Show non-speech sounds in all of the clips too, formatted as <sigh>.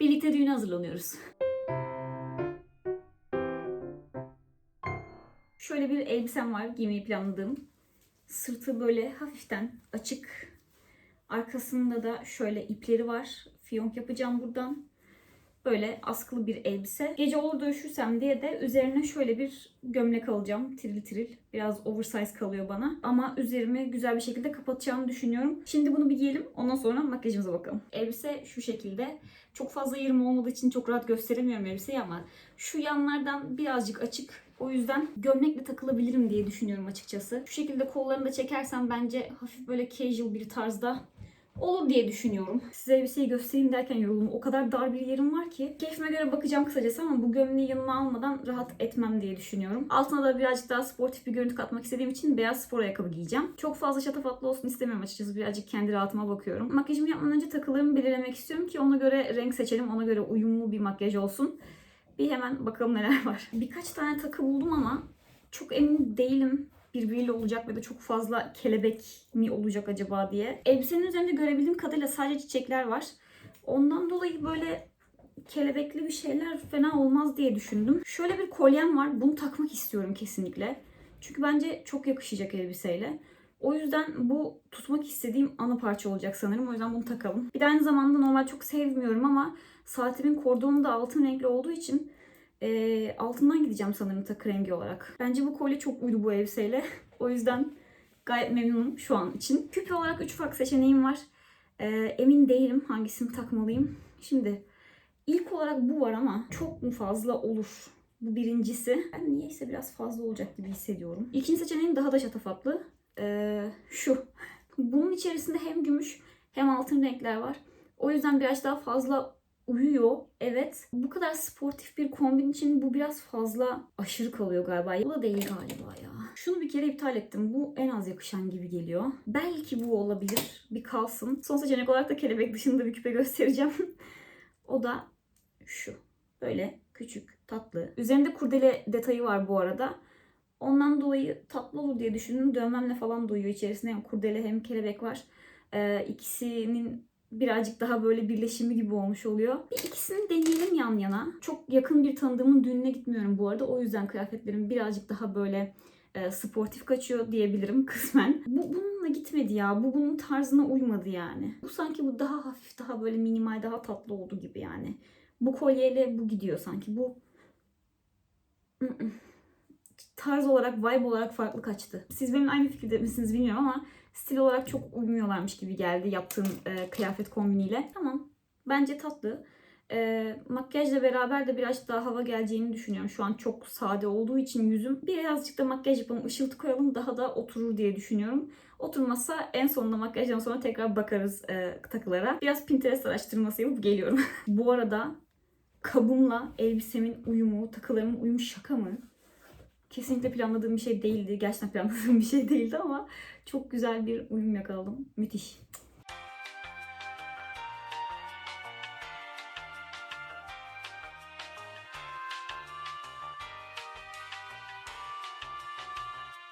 Birlikte düğüne hazırlanıyoruz. Şöyle bir elbisem var giymeyi planladığım. Sırtı böyle hafiften açık. Arkasında da şöyle ipleri var. Fiyonk yapacağım buradan. Böyle askılı bir elbise. Gece olur da üşürsem diye de üzerine şöyle bir gömlek alacağım. Tiril tiril. Biraz oversize kalıyor bana. Ama üzerimi güzel bir şekilde kapatacağımı düşünüyorum. Şimdi bunu bir giyelim. Ondan sonra makyajımıza bakalım. Elbise şu şekilde. Çok fazla yerim olmadığı için çok rahat gösteremiyorum elbiseyi ama şu yanlardan birazcık açık. O yüzden gömlekle takılabilirim diye düşünüyorum açıkçası. Şu şekilde kollarını da çekersem bence hafif böyle casual bir tarzda olur diye düşünüyorum. Size elbiseyi göstereyim derken yoruldum. O kadar dar bir yerim var ki. Keyfime göre bakacağım kısacası ama bu gömleği yanıma almadan rahat etmem diye düşünüyorum. Altına da birazcık daha sportif bir görüntü katmak istediğim için beyaz spor ayakkabı giyeceğim. Çok fazla şatafatlı olsun istemiyorum açıkçası. Birazcık kendi rahatıma bakıyorum. Makyajımı yapmadan önce takılarımı belirlemek istiyorum ki ona göre renk seçelim. Ona göre uyumlu bir makyaj olsun. Bir hemen bakalım neler var. Birkaç tane takı buldum ama çok emin değilim birbiriyle olacak ve de çok fazla kelebek mi olacak acaba diye. Elbisenin üzerinde görebildiğim kadarıyla sadece çiçekler var. Ondan dolayı böyle kelebekli bir şeyler fena olmaz diye düşündüm. Şöyle bir kolyem var. Bunu takmak istiyorum kesinlikle. Çünkü bence çok yakışacak elbiseyle. O yüzden bu tutmak istediğim ana parça olacak sanırım. O yüzden bunu takalım. Bir de aynı zamanda normal çok sevmiyorum ama saatimin kordonu da altın renkli olduğu için e, altından gideceğim sanırım takı rengi olarak. Bence bu kolye çok uydu bu elbiseyle. <laughs> o yüzden gayet memnunum şu an için. Küpe olarak 3 farklı seçeneğim var. E, emin değilim hangisini takmalıyım. Şimdi ilk olarak bu var ama çok mu fazla olur? Bu birincisi. Ben niyeyse biraz fazla olacak gibi hissediyorum. İkinci seçeneğim daha da şatafatlı. Ee, şu. Bunun içerisinde hem gümüş hem altın renkler var. O yüzden biraz daha fazla uyuyor. Evet. Bu kadar sportif bir kombin için bu biraz fazla aşırı kalıyor galiba. Bu da değil galiba ya. Şunu bir kere iptal ettim. Bu en az yakışan gibi geliyor. Belki bu olabilir. Bir kalsın. Son seçenek olarak da kelebek dışında bir küpe göstereceğim. <laughs> o da şu. Böyle küçük, tatlı. Üzerinde kurdele detayı var bu arada. Ondan dolayı tatlı olur diye düşündüm. Dövmemle falan doyuyor içerisinde. Hem kurdele hem kelebek var. Ee, ikisinin birazcık daha böyle birleşimi gibi olmuş oluyor. Bir ikisini deneyelim yan yana. Çok yakın bir tanıdığımın düğününe gitmiyorum bu arada. O yüzden kıyafetlerim birazcık daha böyle e, sportif kaçıyor diyebilirim <laughs> kısmen. Bu bununla gitmedi ya. Bu bunun tarzına uymadı yani. Bu sanki bu daha hafif, daha böyle minimal, daha tatlı oldu gibi yani. Bu kolyeyle bu gidiyor sanki. Bu tarz olarak, vibe olarak farklı kaçtı. Siz benim aynı fikirde misiniz bilmiyorum ama stil olarak çok uymuyorlarmış gibi geldi yaptığım e, kıyafet kombiniyle. Tamam. Bence tatlı. E, makyajla beraber de biraz daha hava geleceğini düşünüyorum. Şu an çok sade olduğu için yüzüm. Birazcık da makyaj yapalım, ışıltı koyalım daha da oturur diye düşünüyorum. Oturmazsa en sonunda makyajdan sonra tekrar bakarız e, takılara. Biraz Pinterest araştırması yapıp geliyorum. <laughs> Bu arada kabımla elbisemin uyumu, takılarımın uyumu şaka mı? Kesinlikle planladığım bir şey değildi. Gerçekten planladığım bir şey değildi ama çok güzel bir uyum yakaladım. Müthiş.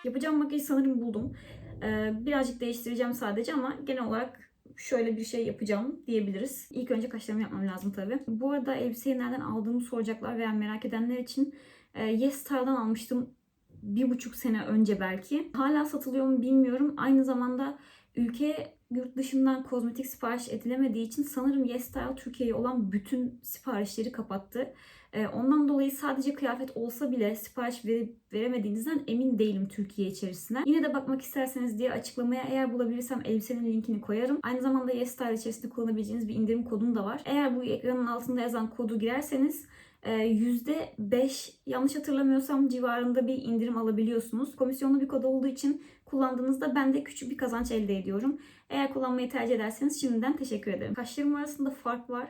Yapacağım makyajı sanırım buldum. Ee, birazcık değiştireceğim sadece ama genel olarak şöyle bir şey yapacağım diyebiliriz. İlk önce kaşlarımı yapmam lazım tabii. Bu arada elbiseyi nereden aldığımı soracaklar veya merak edenler için e, Yes Style'dan almıştım bir buçuk sene önce belki. Hala satılıyor mu bilmiyorum. Aynı zamanda ülke yurt dışından kozmetik sipariş edilemediği için sanırım Yes Style Türkiye'ye olan bütün siparişleri kapattı. Ee, ondan dolayı sadece kıyafet olsa bile sipariş verip veremediğinizden emin değilim Türkiye içerisine. Yine de bakmak isterseniz diye açıklamaya eğer bulabilirsem elbisenin linkini koyarım. Aynı zamanda Yes Style içerisinde kullanabileceğiniz bir indirim kodum da var. Eğer bu ekranın altında yazan kodu girerseniz %5 yanlış hatırlamıyorsam civarında bir indirim alabiliyorsunuz. Komisyonlu bir kod olduğu için kullandığınızda ben de küçük bir kazanç elde ediyorum. Eğer kullanmayı tercih ederseniz şimdiden teşekkür ederim. Kaşlarım arasında fark var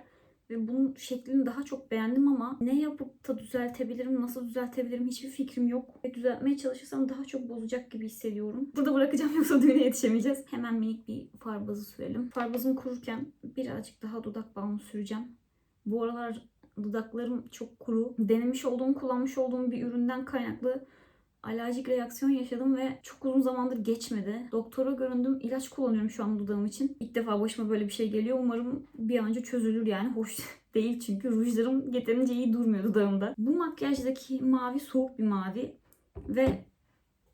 ve bunun şeklini daha çok beğendim ama ne yapıp da düzeltebilirim, nasıl düzeltebilirim hiçbir fikrim yok. Ve düzeltmeye çalışırsam daha çok bozacak gibi hissediyorum. Burada bırakacağım <laughs> yoksa düğüne yetişemeyeceğiz. Hemen minik bir far bazı sürelim. Far bazım kururken birazcık daha dudak balmı süreceğim. Bu aralar dudaklarım çok kuru. Denemiş olduğum, kullanmış olduğum bir üründen kaynaklı alerjik reaksiyon yaşadım ve çok uzun zamandır geçmedi. Doktora göründüm. ilaç kullanıyorum şu an dudağım için. İlk defa başıma böyle bir şey geliyor. Umarım bir an önce çözülür yani. Hoş <laughs> değil çünkü rujlarım yeterince iyi durmuyor dudağımda. Bu makyajdaki mavi soğuk bir mavi ve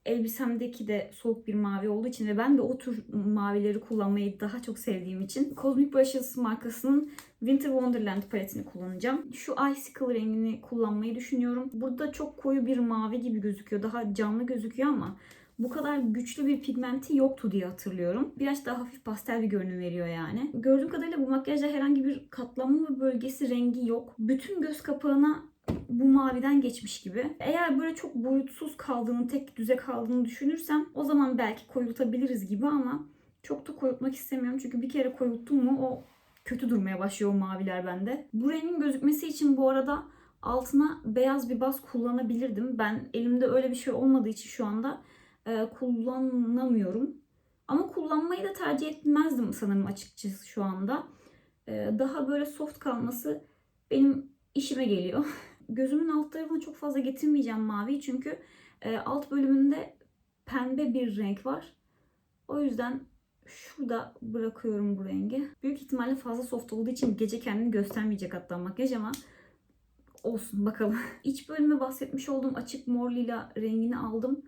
elbisemdeki de soğuk bir mavi olduğu için ve ben de o tür mavileri kullanmayı daha çok sevdiğim için Cosmic Brushes markasının Winter Wonderland paletini kullanacağım. Şu Icicle rengini kullanmayı düşünüyorum. Burada çok koyu bir mavi gibi gözüküyor. Daha canlı gözüküyor ama bu kadar güçlü bir pigmenti yoktu diye hatırlıyorum. Biraz daha hafif pastel bir görünüm veriyor yani. Gördüğüm kadarıyla bu makyajda herhangi bir katlanma bölgesi rengi yok. Bütün göz kapağına bu maviden geçmiş gibi. Eğer böyle çok boyutsuz kaldığını, tek düze kaldığını düşünürsem o zaman belki koyultabiliriz gibi ama çok da koyultmak istemiyorum. Çünkü bir kere koyulttum mu o kötü durmaya başlıyor o maviler bende. Bu rengin gözükmesi için bu arada altına beyaz bir baz kullanabilirdim. Ben elimde öyle bir şey olmadığı için şu anda e, kullanamıyorum. Ama kullanmayı da tercih etmezdim sanırım açıkçası şu anda. E, daha böyle soft kalması benim işime geliyor. <laughs> Gözümün alt tarafına çok fazla getirmeyeceğim mavi çünkü e, alt bölümünde pembe bir renk var. O yüzden şurada bırakıyorum bu rengi. Büyük ihtimalle fazla soft olduğu için gece kendini göstermeyecek hatta makyaj ama olsun bakalım. <laughs> İç bölüme bahsetmiş olduğum açık mor lila rengini aldım.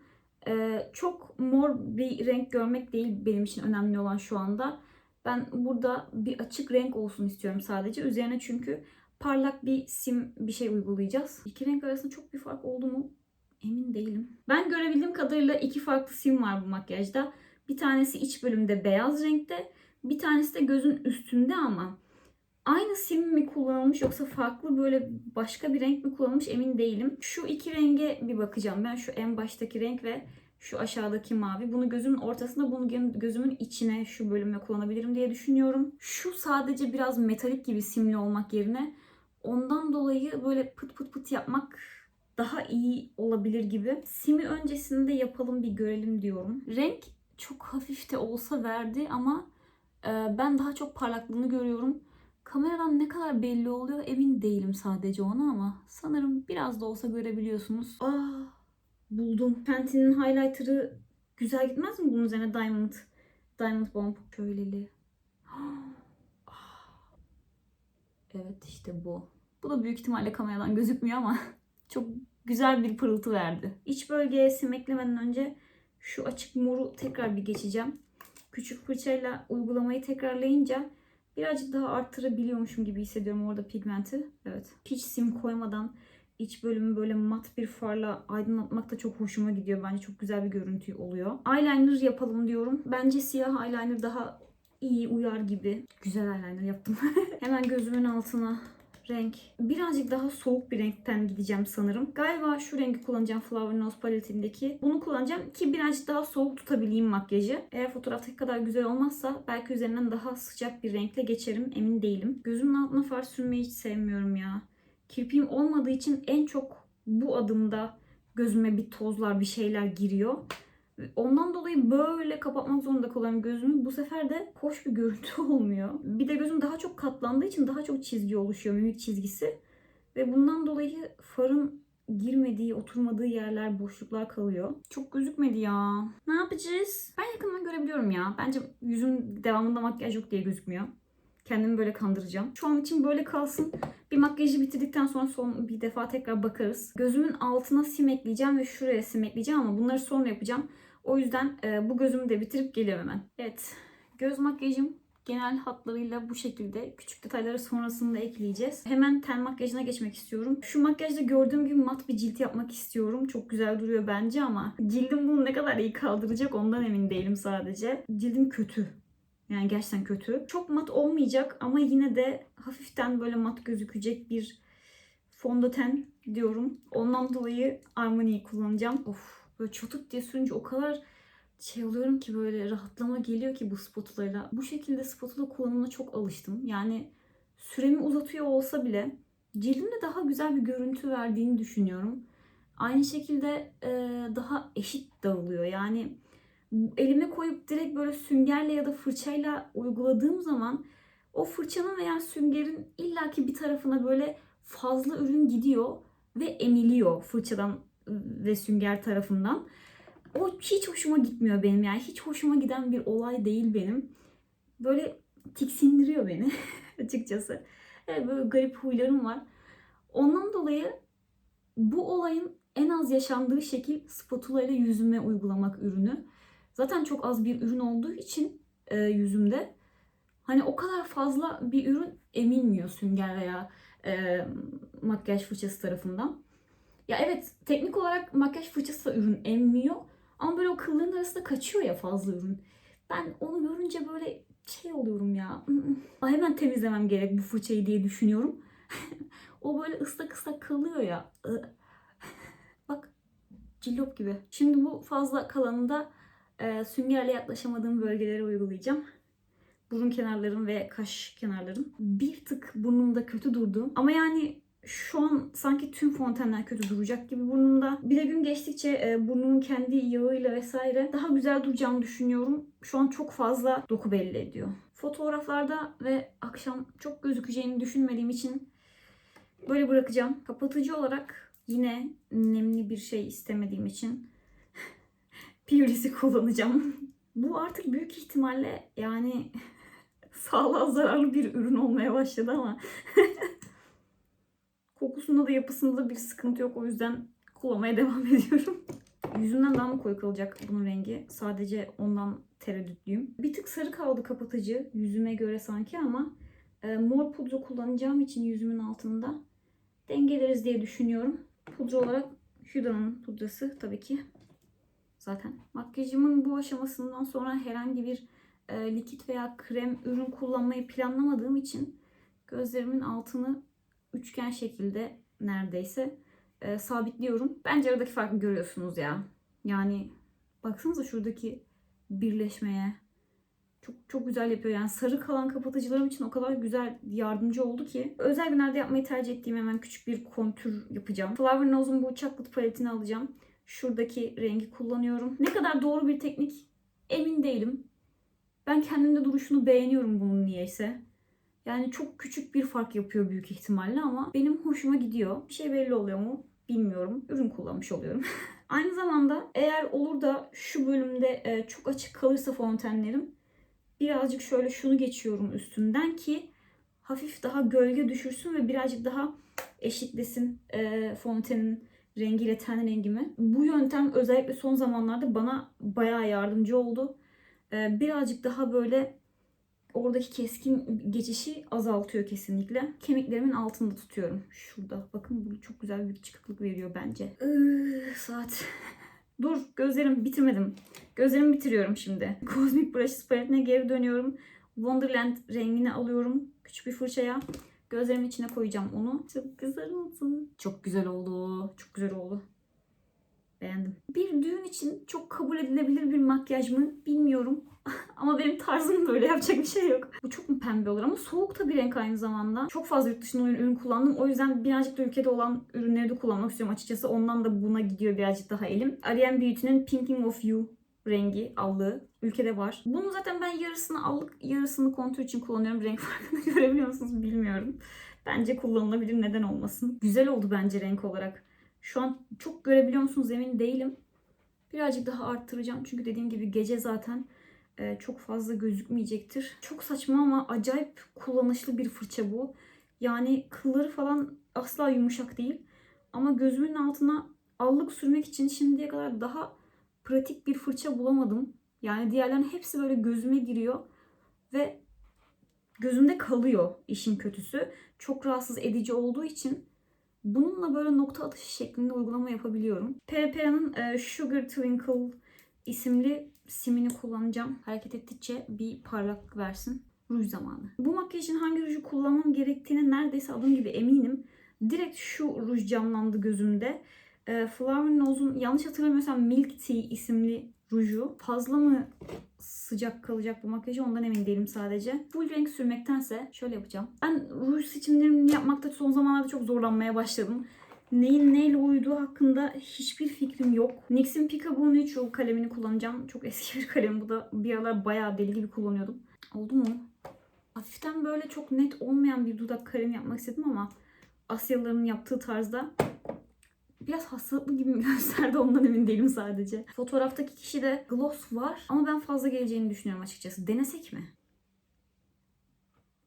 Ee, çok mor bir renk görmek değil benim için önemli olan şu anda. Ben burada bir açık renk olsun istiyorum sadece. Üzerine çünkü parlak bir sim bir şey uygulayacağız. İki renk arasında çok bir fark oldu mu? Emin değilim. Ben görebildiğim kadarıyla iki farklı sim var bu makyajda. Bir tanesi iç bölümde beyaz renkte, bir tanesi de gözün üstünde ama aynı sim mi kullanılmış yoksa farklı böyle başka bir renk mi kullanılmış emin değilim. Şu iki renge bir bakacağım. Ben şu en baştaki renk ve şu aşağıdaki mavi. Bunu gözümün ortasına, bunu gözümün içine şu bölüme kullanabilirim diye düşünüyorum. Şu sadece biraz metalik gibi simli olmak yerine ondan dolayı böyle pıt pıt pıt yapmak daha iyi olabilir gibi. Simi öncesinde yapalım bir görelim diyorum. Renk çok hafif de olsa verdi ama e, ben daha çok parlaklığını görüyorum. Kameradan ne kadar belli oluyor emin değilim sadece onu ama sanırım biraz da olsa görebiliyorsunuz. Aa, buldum. Fenty'nin highlighter'ı güzel gitmez mi bunun üzerine Diamond Diamond Bomb şöyleli. <gasps> Evet işte bu. Bu da büyük ihtimalle kameradan gözükmüyor ama <laughs> çok güzel bir pırıltı verdi. İç bölgeye sim eklemeden önce şu açık moru tekrar bir geçeceğim. Küçük fırçayla uygulamayı tekrarlayınca birazcık daha arttırabiliyormuşum gibi hissediyorum orada pigmenti. Evet. Hiç sim koymadan iç bölümü böyle mat bir farla aydınlatmak da çok hoşuma gidiyor. Bence çok güzel bir görüntü oluyor. Eyeliner yapalım diyorum. Bence siyah eyeliner daha iyi uyar gibi. Güzel eyeliner yaptım. <laughs> Hemen gözümün altına renk. Birazcık daha soğuk bir renkten gideceğim sanırım. Galiba şu rengi kullanacağım Flower Nose paletindeki. Bunu kullanacağım ki birazcık daha soğuk tutabileyim makyajı. Eğer fotoğraftaki kadar güzel olmazsa belki üzerinden daha sıcak bir renkle geçerim. Emin değilim. Gözümün altına far sürmeyi hiç sevmiyorum ya. Kirpiğim olmadığı için en çok bu adımda gözüme bir tozlar bir şeyler giriyor. Ondan dolayı böyle kapatmak zorunda kalıyorum gözümü. Bu sefer de hoş bir görüntü <laughs> olmuyor. Bir de gözüm daha çok katlandığı için daha çok çizgi oluşuyor. Mimik çizgisi. Ve bundan dolayı farın girmediği, oturmadığı yerler, boşluklar kalıyor. Çok gözükmedi ya. Ne yapacağız? Ben yakından görebiliyorum ya. Bence yüzüm devamında makyaj yok diye gözükmüyor. Kendimi böyle kandıracağım. Şu an için böyle kalsın. Bir makyajı bitirdikten sonra son bir defa tekrar bakarız. Gözümün altına sim ekleyeceğim ve şuraya sim ekleyeceğim ama bunları sonra yapacağım. O yüzden e, bu gözümü de bitirip geliyorum hemen. Evet. Göz makyajım genel hatlarıyla bu şekilde. Küçük detayları sonrasında ekleyeceğiz. Hemen ten makyajına geçmek istiyorum. Şu makyajda gördüğüm gibi mat bir cilt yapmak istiyorum. Çok güzel duruyor bence ama cildim bunu ne kadar iyi kaldıracak ondan emin değilim sadece. Cildim kötü. Yani gerçekten kötü. Çok mat olmayacak ama yine de hafiften böyle mat gözükecek bir fondöten diyorum. Ondan dolayı Armani'yi kullanacağım. Of böyle çatık diye sürünce o kadar şey oluyorum ki böyle rahatlama geliyor ki bu spatulayla. Bu şekilde spatula kullanımına çok alıştım. Yani süremi uzatıyor olsa bile cildimde daha güzel bir görüntü verdiğini düşünüyorum. Aynı şekilde e, daha eşit dağılıyor. Yani elime koyup direkt böyle süngerle ya da fırçayla uyguladığım zaman o fırçanın veya süngerin illaki bir tarafına böyle fazla ürün gidiyor ve emiliyor fırçadan ve Sünger tarafından. O hiç hoşuma gitmiyor benim yani. Hiç hoşuma giden bir olay değil benim. Böyle tiksindiriyor beni <laughs> açıkçası. Evet, böyle garip huylarım var. Ondan dolayı bu olayın en az yaşandığı şekil spatula ile yüzüme uygulamak ürünü. Zaten çok az bir ürün olduğu için e, yüzümde hani o kadar fazla bir ürün emilmiyor sünger veya e, makyaj fırçası tarafından. Ya evet teknik olarak makyaj fırçası ürün emmiyor ama böyle o kılların arasında kaçıyor ya fazla ürün. Ben onu görünce böyle şey oluyorum ya. Ay hemen temizlemem gerek bu fırçayı diye düşünüyorum. <laughs> o böyle ıslak ıslak kalıyor ya. <laughs> Bak cillop gibi. Şimdi bu fazla kalanını da e, süngerle yaklaşamadığım bölgelere uygulayacağım. Burun kenarlarım ve kaş kenarlarım. Bir tık burnumda kötü durdu. Ama yani şu an sanki tüm fontenler kötü duracak gibi burnumda. Bir de gün geçtikçe e, burnumun kendi yağıyla vesaire daha güzel duracağını düşünüyorum. Şu an çok fazla doku belli ediyor. Fotoğraflarda ve akşam çok gözükeceğini düşünmediğim için böyle bırakacağım. Kapatıcı olarak yine nemli bir şey istemediğim için <laughs> Purisi kullanacağım. Bu artık büyük ihtimalle yani <laughs> sağlığa zararlı bir ürün olmaya başladı ama <laughs> kokusunda da yapısında da bir sıkıntı yok. O yüzden kullanmaya <laughs> devam ediyorum. Yüzümden daha mı koyu kalacak bunun rengi? Sadece ondan tereddütlüyüm. Bir tık sarı kaldı kapatıcı yüzüme göre sanki ama e, mor pudra kullanacağım için yüzümün altında dengeleriz diye düşünüyorum. Pudra olarak Huda'nın pudrası tabii ki zaten. Makyajımın bu aşamasından sonra herhangi bir e, likit veya krem ürün kullanmayı planlamadığım için gözlerimin altını üçgen şekilde neredeyse e, sabitliyorum. Bence aradaki farkı görüyorsunuz ya. Yani baksanıza şuradaki birleşmeye. Çok çok güzel yapıyor. Yani sarı kalan kapatıcılarım için o kadar güzel yardımcı oldu ki. Özel günlerde yapmayı tercih ettiğim hemen küçük bir kontür yapacağım. Flower Nose'un bu chocolate paletini alacağım. Şuradaki rengi kullanıyorum. Ne kadar doğru bir teknik emin değilim. Ben kendimde duruşunu beğeniyorum bunun niyeyse. Yani çok küçük bir fark yapıyor büyük ihtimalle ama benim hoşuma gidiyor. Bir şey belli oluyor mu bilmiyorum. Ürün kullanmış oluyorum. <laughs> Aynı zamanda eğer olur da şu bölümde e, çok açık kalırsa fontenlerim birazcık şöyle şunu geçiyorum üstünden ki hafif daha gölge düşürsün ve birazcık daha eşitlesin e, fontenin rengiyle ten rengimi. Bu yöntem özellikle son zamanlarda bana bayağı yardımcı oldu. E, birazcık daha böyle oradaki keskin geçişi azaltıyor kesinlikle. Kemiklerimin altında tutuyorum. Şurada. Bakın bu çok güzel bir çıkıklık veriyor bence. Iıı, saat. <laughs> Dur gözlerim bitirmedim. Gözlerimi bitiriyorum şimdi. Cosmic Brushes paletine geri dönüyorum. Wonderland rengini alıyorum. Küçük bir fırçaya. Gözlerimin içine koyacağım onu. Çok güzel oldu. Çok güzel oldu. Çok güzel oldu. Beğendim. Bir düğün için çok kabul edilebilir bir makyaj mı bilmiyorum. <laughs> ama benim tarzım böyle yapacak bir şey yok. Bu çok mu pembe olur ama soğuk da bir renk aynı zamanda. Çok fazla yurt dışında ürün kullandım. O yüzden birazcık da ülkede olan ürünleri de kullanmak istiyorum açıkçası. Ondan da buna gidiyor birazcık daha elim. Ariane Beauty'nin Pinking of You rengi allığı ülkede var. Bunu zaten ben yarısını allık yarısını kontür için kullanıyorum. Renk <laughs> farkını görebiliyor musunuz bilmiyorum. Bence kullanılabilir neden olmasın. Güzel oldu bence renk olarak. Şu an çok görebiliyor musunuz emin değilim. Birazcık daha arttıracağım. Çünkü dediğim gibi gece zaten çok fazla gözükmeyecektir. Çok saçma ama acayip kullanışlı bir fırça bu. Yani kılları falan asla yumuşak değil. Ama gözümün altına allık sürmek için şimdiye kadar daha pratik bir fırça bulamadım. Yani diğerlerinin hepsi böyle gözüme giriyor ve gözümde kalıyor işin kötüsü. Çok rahatsız edici olduğu için bununla böyle nokta atışı şeklinde uygulama yapabiliyorum. Perpera'nın e, Sugar Twinkle isimli simini kullanacağım. Hareket ettikçe bir parlak versin. Ruj zamanı. Bu makyajın hangi ruju kullanmam gerektiğini neredeyse adım gibi eminim. Direkt şu ruj canlandı gözümde. E, Flower Nose'un yanlış hatırlamıyorsam Milk Tea isimli ruju. Fazla mı sıcak kalacak bu makyajı ondan emin değilim sadece. Full renk sürmektense şöyle yapacağım. Ben ruj seçimlerimi yapmakta son zamanlarda çok zorlanmaya başladım. Neyin neyle uyduğu hakkında hiçbir fikrim yok. NYX'in Peekaboo Neutral kalemini kullanacağım. Çok eski bir kalem bu da. Bir aralar bayağı deli gibi kullanıyordum. Oldu mu? Hafiften böyle çok net olmayan bir dudak kalemi yapmak istedim ama Asyalıların yaptığı tarzda biraz hastalıklı gibi <laughs> gösterdi ondan emin değilim sadece. Fotoğraftaki kişide gloss var ama ben fazla geleceğini düşünüyorum açıkçası. Denesek mi?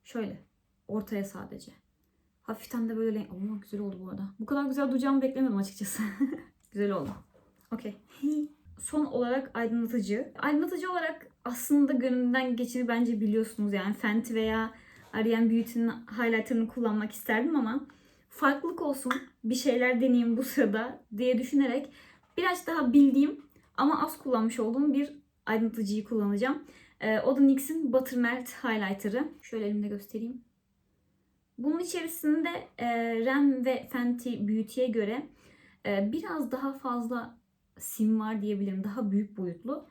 Şöyle. Ortaya sadece. Hafiften de böyle ama güzel oldu bu arada. Bu kadar güzel duracağımı beklemedim açıkçası. <laughs> güzel oldu. Okey. <laughs> Son olarak aydınlatıcı. Aydınlatıcı olarak aslında gönlümden geçeni bence biliyorsunuz yani Fenty veya Ariane Beauty'nin highlighter'ını kullanmak isterdim ama farklılık olsun bir şeyler deneyeyim bu sırada diye düşünerek biraz daha bildiğim ama az kullanmış olduğum bir aydınlatıcıyı kullanacağım. Ee, o da NYX'in Buttermelt Highlighter'ı. Şöyle elimde göstereyim. Bunun içerisinde e, Rem ve Fenty Beauty'ye göre e, biraz daha fazla sim var diyebilirim. Daha büyük boyutlu.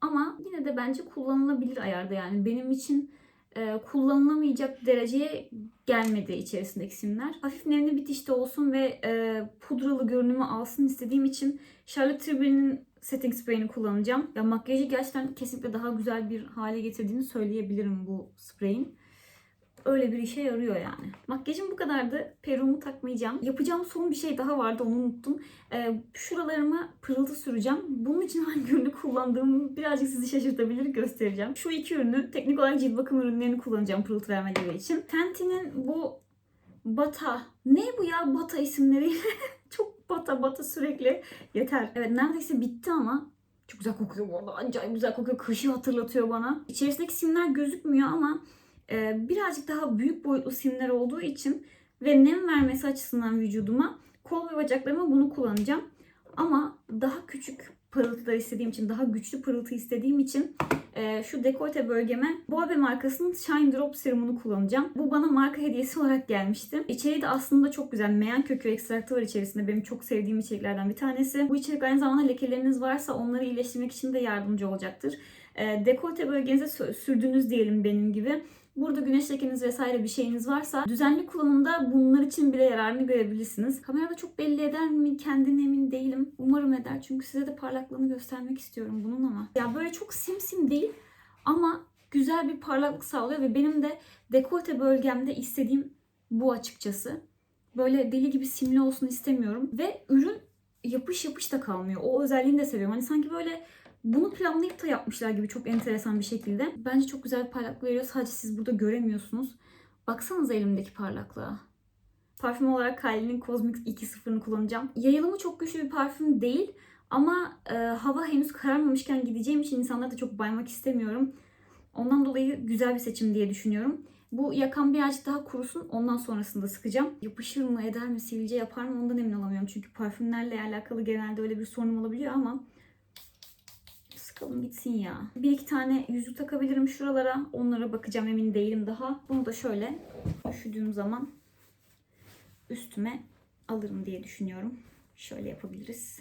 Ama yine de bence kullanılabilir ayarda yani. Benim için e, kullanılamayacak dereceye gelmedi içerisindeki simler. Hafif nemli bitişte olsun ve e, pudralı görünümü alsın istediğim için Charlotte Tilbury'nin setting sprayini kullanacağım. Ya makyajı gerçekten kesinlikle daha güzel bir hale getirdiğini söyleyebilirim bu sprayin. Öyle bir işe yarıyor yani. Makyajım bu kadardı. Peruğumu takmayacağım. Yapacağım son bir şey daha vardı onu unuttum. Ee, şuralarıma pırıltı süreceğim. Bunun için <laughs> hangi ürünü kullandığımı birazcık sizi şaşırtabilir göstereceğim. Şu iki ürünü teknik olarak cilt bakım ürünlerini kullanacağım pırıltı vermeleri için. Fenty'nin bu Bata. Ne bu ya Bata isimleri? <laughs> Çok Bata Bata sürekli. Yeter. Evet neredeyse bitti ama çok güzel kokuyor bu arada. Acayip güzel kokuyor. Kışı hatırlatıyor bana. İçerisindeki simler gözükmüyor ama birazcık daha büyük boyutlu simler olduğu için ve nem vermesi açısından vücuduma kol ve bacaklarıma bunu kullanacağım. Ama daha küçük pırıltılar istediğim için, daha güçlü pırıltı istediğim için e, şu dekolte bölgeme Boabe markasının Shine Drop serumunu kullanacağım. Bu bana marka hediyesi olarak gelmişti. İçeriği de aslında çok güzel. Meyan kökü ekstraktı var içerisinde. Benim çok sevdiğim içeriklerden bir tanesi. Bu içerik aynı zamanda lekeleriniz varsa onları iyileştirmek için de yardımcı olacaktır. E, dekolte bölgenize sü- sürdünüz diyelim benim gibi. Burada güneş lekeniz vesaire bir şeyiniz varsa düzenli kullanımda bunlar için bile yararını görebilirsiniz. Kamerada çok belli eder mi kendine emin değilim. Umarım eder çünkü size de parlaklığını göstermek istiyorum bunun ama. Ya böyle çok simsim değil ama güzel bir parlaklık sağlıyor ve benim de dekolte bölgemde istediğim bu açıkçası. Böyle deli gibi simli olsun istemiyorum ve ürün yapış yapış da kalmıyor. O özelliğini de seviyorum. Hani sanki böyle bunu planlayıp da yapmışlar gibi çok enteresan bir şekilde. Bence çok güzel bir parlaklık veriyor. Sadece siz burada göremiyorsunuz. Baksanıza elimdeki parlaklığa. Parfüm olarak Kylie'nin Cosmix 2.0'ını kullanacağım. Yayılımı çok güçlü bir parfüm değil. Ama e, hava henüz kararmamışken gideceğim için insanları da çok baymak istemiyorum. Ondan dolayı güzel bir seçim diye düşünüyorum. Bu yakan birazcık daha kurusun. Ondan sonrasında sıkacağım. Yapışır mı, eder mi, sivilce yapar mı ondan emin olamıyorum. Çünkü parfümlerle alakalı genelde öyle bir sorunum olabiliyor ama Sıkalım gitsin ya. Bir iki tane yüzük takabilirim şuralara. Onlara bakacağım emin değilim daha. Bunu da şöyle üşüdüğüm zaman üstüme alırım diye düşünüyorum. Şöyle yapabiliriz.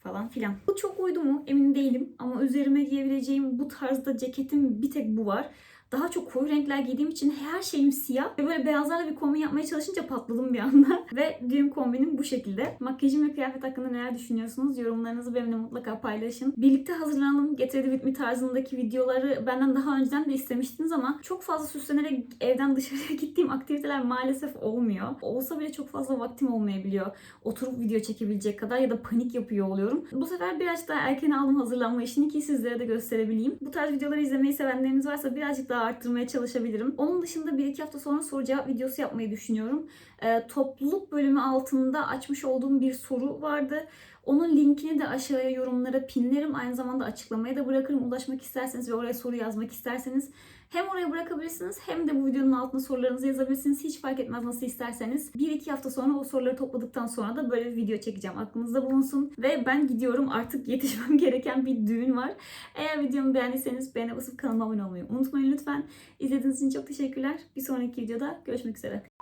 Falan filan. Bu çok uydu mu emin değilim. Ama üzerime giyebileceğim bu tarzda ceketim bir tek bu var. Daha çok koyu renkler giydiğim için her şeyim siyah. Ve böyle beyazlarla bir kombin yapmaya çalışınca patladım bir anda. <laughs> ve düğün kombinim bu şekilde. Makyajım ve kıyafet hakkında neler düşünüyorsunuz? Yorumlarınızı benimle mutlaka paylaşın. Birlikte hazırlanalım. Get Ready tarzındaki videoları benden daha önceden de istemiştiniz ama çok fazla süslenerek evden dışarıya <laughs> gittiğim aktiviteler maalesef olmuyor. Olsa bile çok fazla vaktim olmayabiliyor. Oturup video çekebilecek kadar ya da panik yapıyor oluyorum. Bu sefer birazcık daha erken aldım hazırlanma işini ki sizlere de gösterebileyim. Bu tarz videoları izlemeyi sevenleriniz varsa birazcık daha arttırmaya çalışabilirim. Onun dışında 1-2 hafta sonra soru cevap videosu yapmayı düşünüyorum. Ee, topluluk bölümü altında açmış olduğum bir soru vardı. Onun linkini de aşağıya yorumlara pinlerim. Aynı zamanda açıklamaya da bırakırım. Ulaşmak isterseniz ve oraya soru yazmak isterseniz hem oraya bırakabilirsiniz hem de bu videonun altına sorularınızı yazabilirsiniz. Hiç fark etmez nasıl isterseniz. 1-2 hafta sonra o soruları topladıktan sonra da böyle bir video çekeceğim. Aklınızda bulunsun. Ve ben gidiyorum. Artık <laughs> yetişmem gereken bir düğün var. Eğer videomu beğendiyseniz beğene basıp kanalıma abone olmayı unutmayın lütfen. İzlediğiniz için çok teşekkürler. Bir sonraki videoda görüşmek üzere.